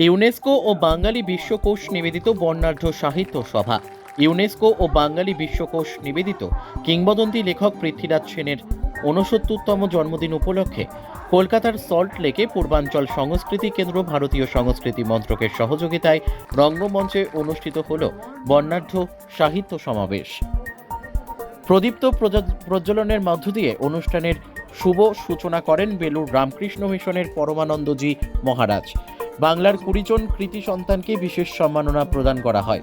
UNESCO ও বাঙালি বিশ্বকোষ নিবেদিত বর্ণাঢ্য সাহিত্য সভা। ইউনেস্কো ও বাঙালি বিশ্বকোষ নিবেদিত কিংবদন্তি লেখক পৃথ্বীরাজ সেনের ঊনসত্তরতম জন্মদিন উপলক্ষে কলকাতার সল্ট লেকে পূর্বাঞ্চল সংস্কৃতি কেন্দ্র ভারতীয় সংস্কৃতি মন্ত্রকের সহযোগিতায় রঙ্গমঞ্চে অনুষ্ঠিত হল বর্ণাঢ্য সাহিত্য সমাবেশ। প্রদীপ্ত প্রজ- প্রজ্বলনের মধ্য দিয়ে অনুষ্ঠানের শুভ সূচনা করেন বেলুর রামকৃষ্ণ মিশনের পরমানন্দজি মহারাজ। বাংলার কুড়ি জন কৃতি সন্তানকে বিশেষ সম্মাননা প্রদান করা হয়।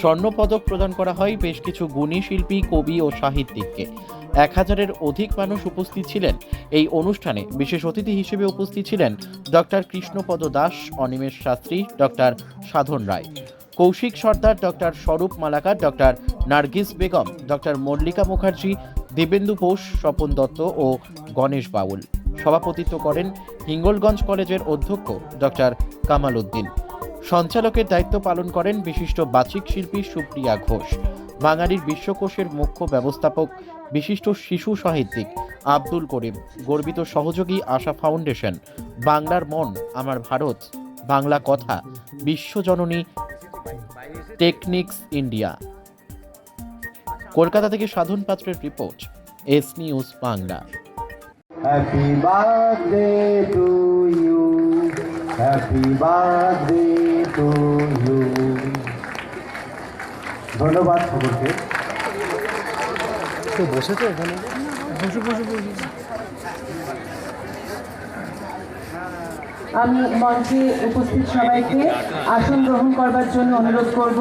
স্বর্ণপদক প্রদান করা হয় বেশ কিছু গুণী শিল্পী, কবি ও সাহিত্যিককে। এক হাজারের অধিক মানুষ উপস্থিত ছিলেন এই অনুষ্ঠানে। বিশেষ অতিথি হিসেবে উপস্থিত ছিলেন doctor Krishnapada Das, Animesh Shastri, doctor Sadhan Roy. Kaushik Sardar, doctor Swarup Malakar, doctor Nargis Begum, doctor Mallika Mukherjee, Debendu Ghosh Swapan Dutta ও গণেশ বাউল। সভাপতিত্ব করেন হিঙ্গলগঞ্জ কলেজের অধ্যক্ষ ডক্টর কামাল উদ্দিন। সঞ্চালকের দায়িত্ব পালন করেন বিশিষ্ট বাচিক শিল্পী সুপ্রিয়া ঘোষ। বাঙালির বিশ্বকোষের মুখ্য ব্যবস্থাপক বিশিষ্ট শিশু সাহিত্যিক আব্দুল করিম, গর্বিত সহযোগী আশা ফাউন্ডেশন, বাংলার মন, আমার ভারত, বাংলা কথা বিশ্বজননী টেকনিক্স ইন্ডিয়া। কলকাতা থেকে সাধন পাত্রের report, S News Bangla. Happy birthday to you. Happy birthday to you. ধন্যবাদ সকলকে তো বসেছে এখানে বসে বসে বসে আমি মঞ্চে উপস্থিত সবাইকে আসন গ্রহণ করবার জন্য অনুরোধ করব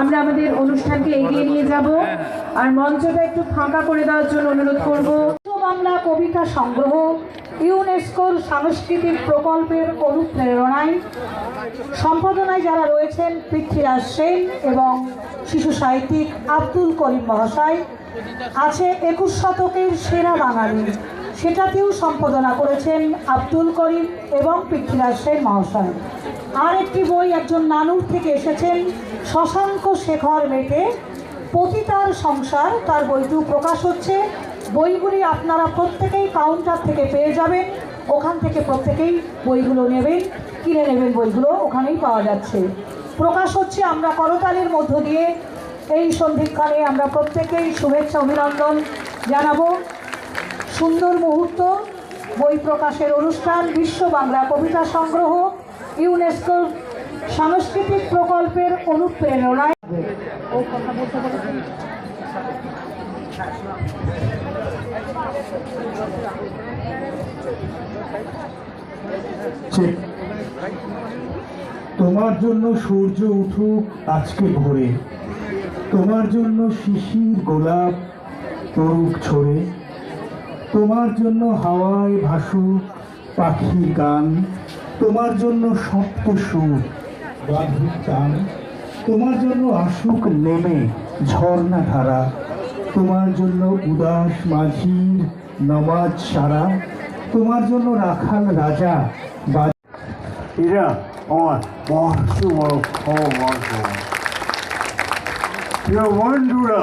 আমরা আমাদের অনুষ্ঠানকে এগিয়ে নিয়ে যাব। আর মঞ্চটা একটু ফাঁকা করে দেওয়ার জন্য অনুরোধ করব। বাংলা কবিতা সংগ্রহ, ইউনেস্কোর সাংস্কৃতিক প্রকল্পের অনুপ্রেরণায় সম্পাদনায় যারা রয়েছেন পৃথ্বীরাজ সেন এবং শিশু সাহিত্যিক আব্দুল করিম মহাশয়, আছে একুশ শতকের সেরা বাঙালি। সেটাতেও সম্পাদনা করেছেন আব্দুল করিম এবং পৃথ্বীরাজ সেন মহাশয়। আর একটি বই একজন নানুর থেকে এসেছেন, শশাঙ্ক শেখর মেটে, পতিতার সংসার, তার বইটিও প্রকাশ হচ্ছে। বইগুলি আপনারা প্রত্যেকেই কাউন্টার থেকে পেয়ে যাবেন, ওখান থেকে প্রত্যেকেই বইগুলো নেবেন, কিনে নেবেন বইগুলো, ওখানেই পাওয়া যাচ্ছে। প্রকাশ হচ্ছে আমরা করতালির মধ্য দিয়ে। এই সন্ধিক্ষণে আমরা প্রত্যেকেই শুভেচ্ছা অভিনন্দন জানাব। সুন্দর মুহূর্ত, বই প্রকাশের অনুষ্ঠান, বিশ্ব বাংলা কবিতা সংগ্রহ ইউনেস্কোর সাংস্কৃতিক প্রকল্পের অনুপ্রেরণায়। তোমার জন্য সূর্য উঠুক আজকে ভোরে। তোমার জন্য শিশির গোলাপ তরুক ছড়ে। তোমার জন্য হাওয়ায় ভাসুক পাখির গান, তোমার জন্য সপ্ত সুর টান তোমার জন্য আসুক নেমে ঝর্ণা ধারা, তোমার জন্য উদাস মাঝির নমাজ সারা, তোমার জন্য রাখাল রাজা বা বন্ধুরা